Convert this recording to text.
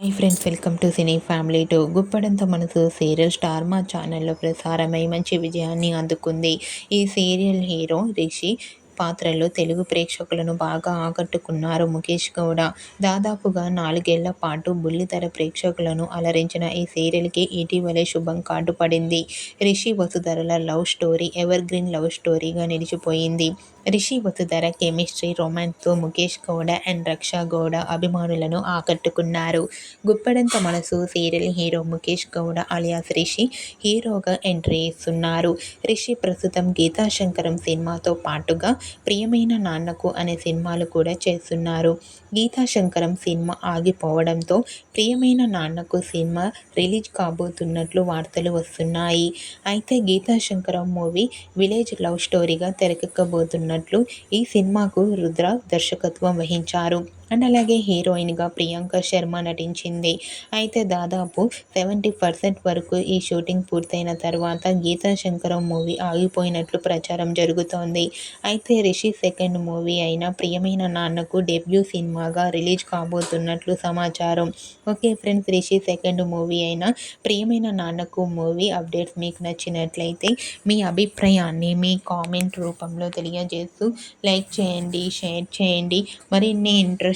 Hi friends welcome to cine family two Guppedantha Manasu serial star మా ఛానల్లో ప్రసారమై మంచి విజయాన్ని అందుకుంది. ఈ సీరియల్ హీరో రిషి పాత్రలో తెలుగు ప్రేక్షకులను బాగా ఆకట్టుకున్నారు ముఖేష్ గౌడ. దాదాపుగా నాలుగేళ్ళ పాటు బుల్లితెర ప్రేక్షకులను అలరించిన ఈ సీరియల్కి ఇటీవలే శుభం కార్డు పడింది Rishi వసుధరల love story ever green love స్టోరీగా నిలిచిపోయింది. రిషి వసుధర కెమిస్ట్రీ రొమాన్స్తో ముఖేష్ గౌడ అండ్ రక్షా గౌడ అభిమానులను ఆకట్టుకున్నారు. Guppedantha Manasu serial hero Mukesh Gowda alias Rishi హీరోగా ఎంట్రీ ఇస్తున్నారు. రిషి ప్రస్తుతం గీతాశంకరం సినిమాతో పాటుగా ప్రియమైన నాన్నకు అనే సినిమాలు కూడా చేస్తున్నారు. గీతా శంకరం సినిమా ఆగిపోవడంతో ప్రియమైన నాన్నకు సినిమా రిలీజ్ కాబోతున్నట్లు వార్తలు వస్తున్నాయి. అయితే Geetha Shankaram movie village love స్టోరీగా తెరకెక్కబోతున్నట్లు ఈ సినిమాకు రుద్ర దర్శకత్వం వహించారు. అండ్ అలాగే హీరోయిన్గా ప్రియాంక శర్మ నటించింది. అయితే దాదాపు సెవెంటీ పర్సెంట్ వరకు ఈ షూటింగ్ పూర్తయిన తర్వాత గీతా శంకరం మూవీ ఆగిపోయినట్లు ప్రచారం జరుగుతోంది. అయితే రిషి సెకండ్ మూవీ అయిన ప్రియమైన నాన్నకు డెబ్యూ సినిమాగా రిలీజ్ కాబోతున్నట్లు సమాచారం. Okay friends Rishi second movie అయిన ప్రియమైన నాన్నకు మూవీ అప్డేట్స్ మీకు నచ్చినట్లయితే మీ అభిప్రాయాన్ని మీ కామెంట్ రూపంలో తెలియజేస్తూ లైక్ చేయండి షేర్ చేయండి. మరిన్ని interest